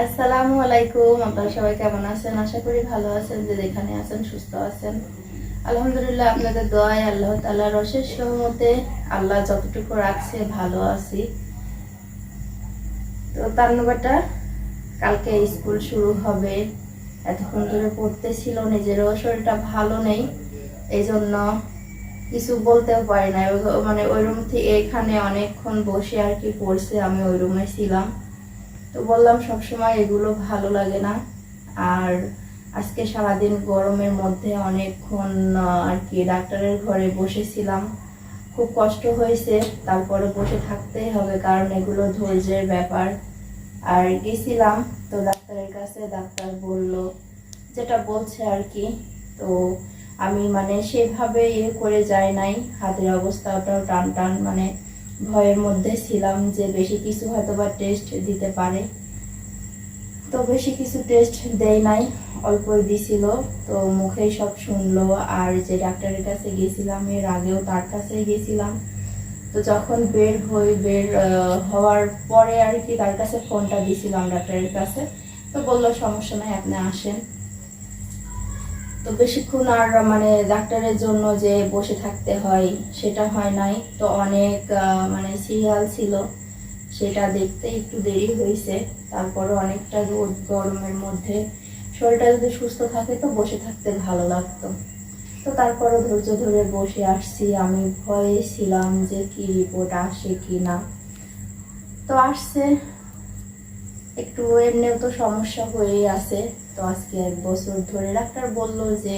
আসসালামু আলাইকুম। আপনারা সবাই কেমন আছেন? আশা করি ভালো আছেন, যে যেখানে আছেন, সুস্থ আছেন। আলহামদুলিল্লাহ, আপনাদের দোয়ায় আল্লাহ অশেষ সহমতে আল্লাহ যতটুকু রাখছে, ভালো আছি। তো তান্নুবাটা, কালকে স্কুল শুরু হবে। এতক্ষণ ধরে পড়তেছিল, নিজেরও শরীরটা ভালো নেই। এই জন্য কিছু বলতেও পারি না। মানে ওই রুম থেকে এখানে অনেকক্ষণ বসে আর কি পড়ছে, আমি ওই রুমে ছিলাম। তো বললাম সবসময় এগুলো ভালো লাগে না। আর আজকে সারাদিন গরমের মধ্যে অনেকক্ষণ আর কি ডাক্তারের ঘরে বসেছিলাম। খুব কষ্ট হয়েছে, তারপরে বসে থাকতেই হবে, কারণ এগুলো ধৈর্যের ব্যাপার। আর গেছিলাম, তো ডাক্তারের কাছে, ডাক্তার বলল, যেটা বলছে আর কি, তো আমি মানে সেভাবে ইয়ে করে যাই নাই। হাতের অবস্থাটাও টান টান মানে ভয়ের মধ্যে ছিলাম যে বেশি কিছু হয়তো বা টেস্ট দিতে পারে। তো বেশি কিছু টেস্ট দেয় নাই, অল্পই দিছিল। তো মুখেই সব শুনলো আর যে ডাক্তারের কাছে গেছিলাম, এর আগেও তার কাছেই গেছিলাম। তো যখন বের হই, বের হওয়ার পরে আর কি তার কাছে ফোনটা দিছিলাম ডাক্তারের কাছে। তো বলল, সমস্যা নাই, আপনি আসেন। তো বেশিক্ষণ আর মানে ডাক্তারের জন্য যে বসে থাকতে হয়, সেটা হয় নাই। তো অনেক মানে সিরিয়াল ছিল, সেটা দেখতে একটু দেরি হয়েছে। তারপরে অনেকটা রোদ গরমের মধ্যে। শরীরটা যদি সুস্থ থাকে তো বসে থাকতে ভালো লাগতো। তো তারপরও ধৈর্য ধরে বসে আসছি। আমি ভয়ে ছিলাম যে কি রিপোর্ট আসে কি না। তো আসছে। একটু এমনিও তো সমস্যা হয়েই আছে। তো আজকে এক বছর ধরে ডাক্তার বলল যে,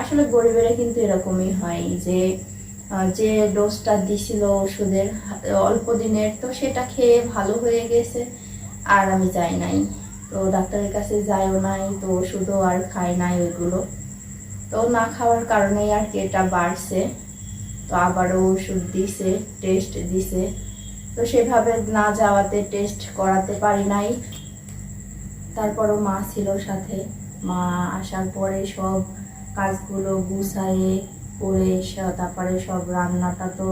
আসলে গরিবেরা কিন্তু এরকমই হয় যে যে ডোজটা দিছিল ওষুধের, অল্প দিনের, তো সেটা খেয়ে ভালো হয়ে গেছে। আর আমি যাই নাই। তো ডাক্তারের কাছে যাইও নাই, তো ওষুধও আর খাই নাই ওইগুলো। তো না খাওয়ার কারণেই আর কি এটা বাড়ছে। তো আবারও ওষুধ দিছে টেস্ট দিছে। তো সেভাবে না যাওয়াতে টেস্ট করাতে পারি নাই। তারপরও মা ছিল সাথে। মা আসার পরে সব কাজগুলো গুছায়ে, করে তারপরে সব রান্নাটা তো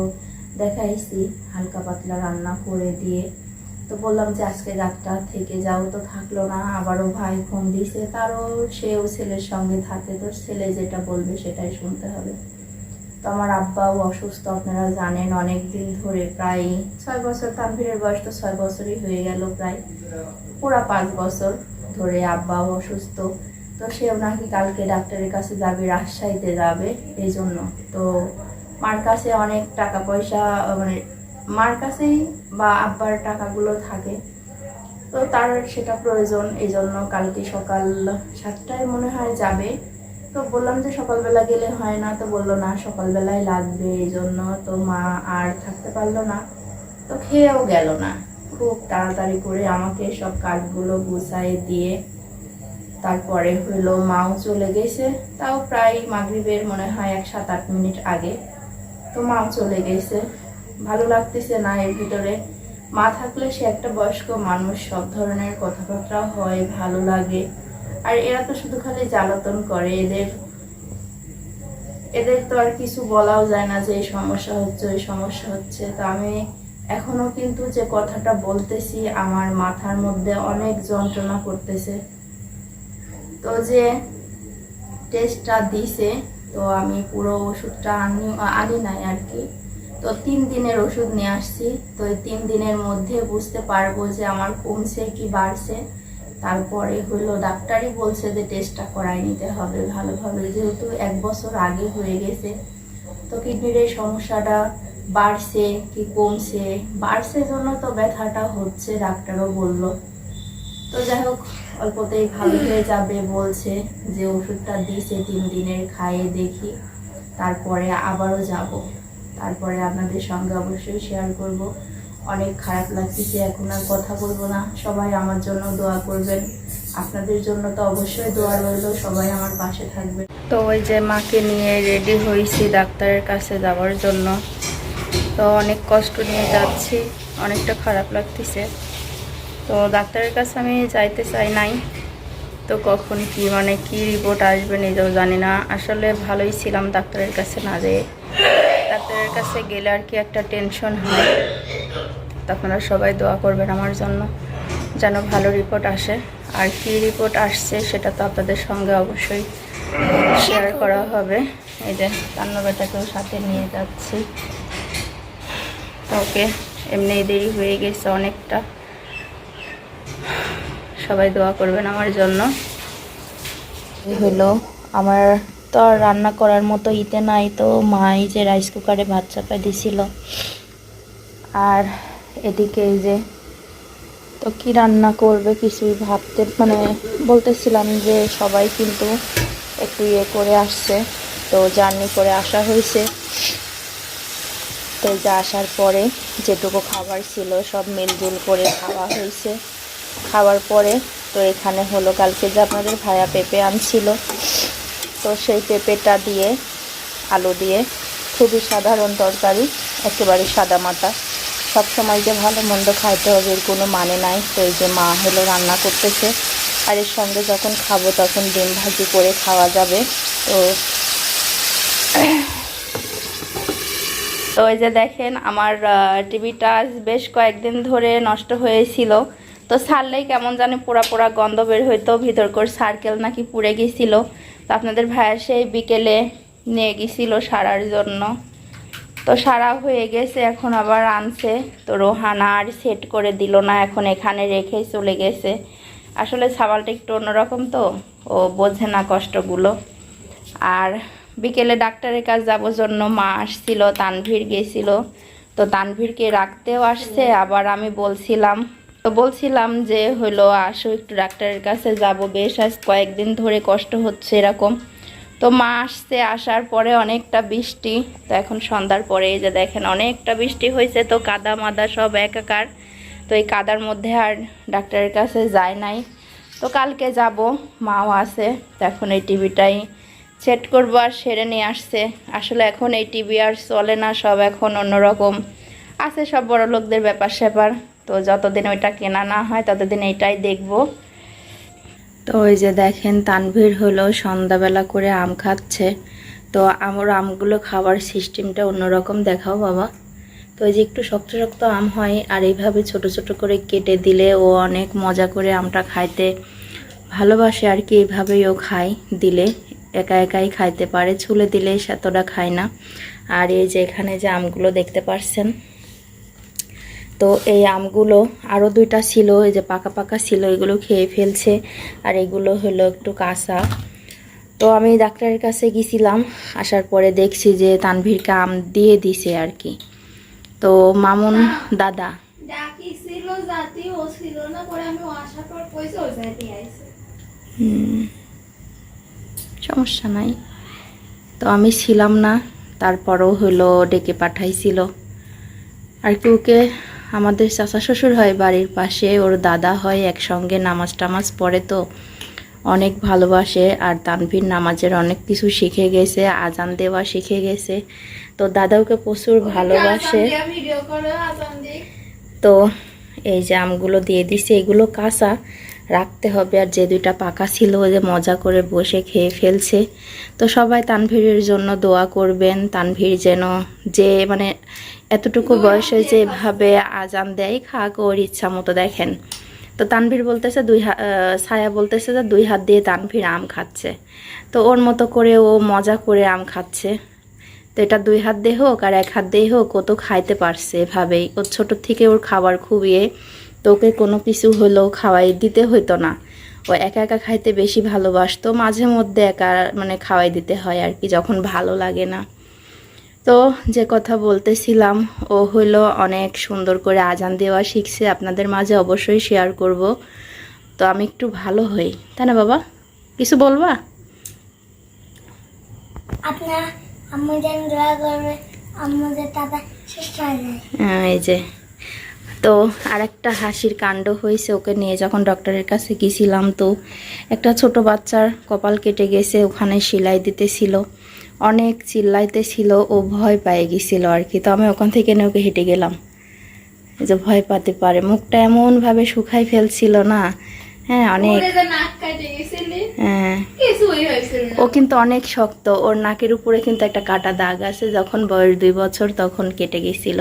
দেখাইছি, হালকা পাতলা রান্না করে দিয়ে। তো বললাম যে আজকে রাতটা থেকে যাও তো থাকল না, আবারও ভাই ফোন দিছে, তারও সেও ছেলের সঙ্গে থাকে, তো ছেলে যেটা বলবে সেটাই শুনতে হবে। তো আমার আব্বাও অসুস্থ, আপনারা জানেন অনেক দিন ধরে প্রায় ছয় বছর, তানভীরের বয়স তো ছয় বছরই হয়ে গেল প্রায়। পুরা পাঁচ বছর। ধরে আব্বাও অসুস্থ, তো সেও নাকি কালকে ডাক্তারের কাছে যাবে, রাজশাহীতে যাবে এই জন্য তো মার কাছে অনেক টাকা পয়সা মানে মার কাছেই বা আব্বার টাকাগুলো থাকে। তো তার সেটা প্রয়োজন এই জন্য কালকে সকাল সাতটায় মনে হয় যাবে। তো বললাম যে সকালবেলা গেলে হয় না, তো বলল না, সকালবেলায় লাগবে এই জন্য তো মা আর থাকতে পারল না। তো খেয়েও গেল না। খুব তাড়াতাড়ি করে আমাকে সব কাজগুলো গুছাই দিয়ে তারপরে হলো মাও চলে গেছে। তাও প্রায় মাগরিবের মনে হয় এক সাত আট মিনিট আগে। তো মাও চলে গেছে। ভালো লাগতেছে না এর ভিতরে। মা থাকলে সে একটা বয়স্ক মানুষ, সব ধরনের কথাবার্তা হয়, ভালো লাগে। আর এরা তো শুধু খালি জ্বালাতন করে। এদের এদের তো আর কিছু বলাও যায় না যে এই সমস্যা হচ্ছে, ওই সমস্যা হচ্ছে। তো আমি এখনও কিন্তু যে কথাটা বলতেছি, আমার মাথার মধ্যে অনেক যন্ত্রণা করতেছে। তো যে টেস্টটা দিছে, তো আমি পুরো ওষুধটা আনি আনি নাই আর কি। তো তিন দিনের ওষুধ নিয়ে আসছি। তো এই তিন দিনের মধ্যে বুঝতে পারব যে আমার কমছে কি বাড়ছে। তারপরে হলো, ডাক্তারই বলছে যে টেস্টটা করাই নিতে হবে ভালোভাবে, যেহেতু এক বছর আগে হয়ে গেছে। তো কিডনির এই সমস্যাটা বাড়ছে, কি কমছে? বাড়ছে জন্য তো ব্যথাটা হচ্ছে, ডাক্তারও বলল। তো যাই হোক, অল্পতেই ভালো হয়ে যাবে বলছে যে ওষুধটা দিয়েছে, তিন দিনের খাইয়ে দেখি। তারপরে আবারও যাব। তারপরে আপনাদের সঙ্গে অবশ্যই শেয়ার করব। অনেক খারাপ লাগতেছে, এখন আর কথা বলব না। সবাই আমার জন্য দোয়া করবেন। আপনাদের জন্য তো অবশ্যই দোয়া রইল, সবাই আমার পাশে থাকবে তো ওই যে মাকে নিয়ে রেডি হয়েছি ডাক্তারের কাছে যাওয়ার জন্য। তো অনেক কষ্ট নিয়ে যাচ্ছি, অনেকটা খারাপ লাগতেছে। তো ডাক্তারের কাছে আমি যাইতে চাই নাই। তো কখন কি মানে কি রিপোর্ট আসবে নিজেও জানি না। আসলে ভালোই ছিলাম ডাক্তারের কাছে না যেয়ে ডাক্তারের কাছে গেলে আর কি একটা টেনশন হয়। আপনারা সবাই দোয়া করবেন আমার জন্য, যেন ভালো রিপোর্ট আসে। আর কি রিপোর্ট আসছে সেটা তো আপনাদের সঙ্গে অবশ্যই শেয়ার করা হবে। এই যে কান্নবেটাকেও সাথে নিয়ে যাচ্ছি। ওকে এমনি দেরি হয়ে গেছে অনেকটা। সবাই দোয়া করবেন আমার জন্য। হলো, আমার তো আর রান্না করার মতো ইতে নাই তো মা এই যে রাইস কুকারে ভাত চাপাই দিছিল। আর এদিকে এই যে, তো কি রান্না করবে কিছুই ভাবতে মানে বলতেছিলাম যে সবাই কিন্তু একটু ইয়ে করে আসছে। তো জার্নি করে আসা হয়েছে। তো যে আসার পরে যেটুকু খাবার ছিল সব মিলজুল করে খাওয়া হয়েছে। খাওয়ার পরে তো এখানে হলো, কালকে যে আপনাদের ভায়া পেঁপে আনছিল, তো সেই পেঁপেটা দিয়ে, আলু দিয়ে, খুবই সাধারণ তরকারি, একেবারে সাদা মাটা সবসময় যে ভালো মন্দ খাইতে হবে এর কোনো মানে নাই, তো এই যে মা হলো রান্না করতেছে। আর এর সঙ্গে যখন খাব তখন ডিম ভাজি করে খাওয়া যাবে, তো তো এই যে দেখেন, আমার টিভিটা বেশ কয়েকদিন ধরে নষ্ট হয়েছিল। তো সারলেই কেমন জানি পোড়া পোড়া গন্ধ বের হইতো ভিতরকর সার্কেল নাকি পুড়ে গেছিল। তো আপনাদের ভাইয়া সেই বিকেলে নিয়ে গেছিল সারার জন্য। তো সারা হয়ে গেছে, এখন আবার আনছে। তো রোহানা আর সেট করে দিল না, এখন এখানে রেখেই চলে গেছে। আসলে সাবালটা একটু অন্যরকম তো, ও বোঝে না কষ্টগুলো। আর বিকেলে ডাক্তারের কাছে যাব জন্য মা আসছিল, তানভীর গেছিল। তো তানভীরকে রাখতেও আসছে, আবার আমি বলছিলাম, তো বলছিলাম যে হলো আসো একটু ডাক্তারের কাছে যাব, বেশ আজ কয়েকদিন ধরে কষ্ট হচ্ছে এরকম। তো মা আসছে, আসার পরে অনেকটা বৃষ্টি, তো এখন সন্ধ্যার পরে যে দেখেন, অনেকটা বৃষ্টি হয়েছে, তো কাদা মাদা সব একাকার। তো এই কাদার মধ্যে আর ডাক্তারের কাছে যায় নাই। তো কালকে যাব, মাও আছে, তো এখন এই টিভিটাই সেট করব আর সেরে নিয়ে আসছে। আসলে এখন এই টিভি আর চলে না, সব এখন অন্যরকম। আছে সব বড় লোকদের ব্যাপার স্যাপার। তো যতদিন ওইটা কেনা না হয়, ততদিন এইটাই দেখব। তো ওই যে দেখেন, তানভীর হলো সন্ধ্যাবেলা করে আম খাচ্ছে। তো আমার আমগুলো খাওয়ার সিস্টেমটা অন্যরকম, দেখাও বাবা। তো ওই যে একটু শক্ত শক্ত আম হয়, আর এইভাবে ছোট ছোট করে কেটে দিলে ও অনেক মজা করে আমটা খাইতে ভালোবাসে আর কি, এইভাবেই ও খায় দিলে। একা একাই খাইতে পারে ছুলে দিলে সেতটা খায় না। আর এই যে এখানে যে আমগুলো দেখতে পারছেন তো এই আমগুলো আরও দুইটা ছিল এই যে পাকা পাকা ছিল এগুলো খেয়ে ফেলছে। আর এগুলো হলো একটু কাঁচা। তো আমি ডাক্তারের কাছে গেছিলাম আসার পরে দেখছি যে তানভীরকে আম দিয়ে দিছে আর কি। তো মামুন দাদা? হুম, সমস্যা নাই। তো আমি ছিলাম না, তারপরও হলো ডেকে পাঠাইছিল। আর কি ওকে, আমাদের চাচা শ্বশুর হয় বাড়ির পাশে, ওর দাদা হয় একসঙ্গে নামাজ টামাজ পড়ে তো, অনেক ভালোবাসে আর তানভীর নামাজের অনেক কিছু শিখে গেছে, আজান দেওয়া শিখে গেছে। তো দাদা ওকে প্রচুর ভালোবাসে। তো এই যে আমগুলো দিয়ে দিছে, এগুলো কাঁচা। রাখতে হবে আর যে দুইটা পাকা ছিল ওই যে মজা করে বসে খেয়ে ফেলছে। তো সবাই তানভীরের জন্য দোয়া করবেন। তানভীর যেন যে মানে এতটুকু বয়সে যে এভাবে আজান দেয় খাক ওর ইচ্ছা মতো দেখেন। তো তানভীর বলতেছে দুই হাত ছায়া বলতেছে যে দুই হাত দিয়ে তানভীর আম খাচ্ছে। তো ওর মতো করে ও মজা করে আম খাচ্ছে। তো এটা দুই হাত দিয়ে হোক আর এক হাত দিয়ে হোক ও তো খাইতে পারছে এভাবেই। ওর ছোটোর থেকে ওর খাবার খুব ইয়ে। তো ওকে কোনো কিছু হলেও খাওয়াই দিতে হতো না। ও একা একা খাইতে বেশি ভালোবাসতো মাঝে মধ্যে একা মানে খাওয়াই দিতে হয় আর কি যখন ভালো লাগে না। তো যে কথা বলতেছিলাম ও হলো অনেক সুন্দর করে আজান দেওয়া শিখছে আপনাদের মাঝে অবশ্যই শেয়ার করব। তো আমি একটু ভালো হই তাই না বাবা? কিছু বলবা? আপনার আম্মু যেন দোয়া করবে আম্মু যে হয়ে এই যে। তো আরেকটা হাসির কাণ্ড হয়েছে ওকে নিয়ে যখন ডক্টরের কাছে গেছিলাম তো একটা ছোট বাচ্চার কপাল কেটে গেছে ওখানে সেলাই দিতেছিল অনেক চিল্লাইতেছিল ও ভয় পেয়ে গেছিল আর কি। তো আমি ওখান থেকে নিয়ে ওকে হেঁটে গেলাম। যে ভয় পাতে পারে মুখটা এমনভাবে শুকাই ফেলছিল না হ্যাঁ অনেক হ্যাঁ। ও কিন্তু অনেক শক্ত ওর নাকের উপরে কিন্তু একটা কাটা দাগ আছে যখন বয়স দুই বছর তখন কেটে গেছিল।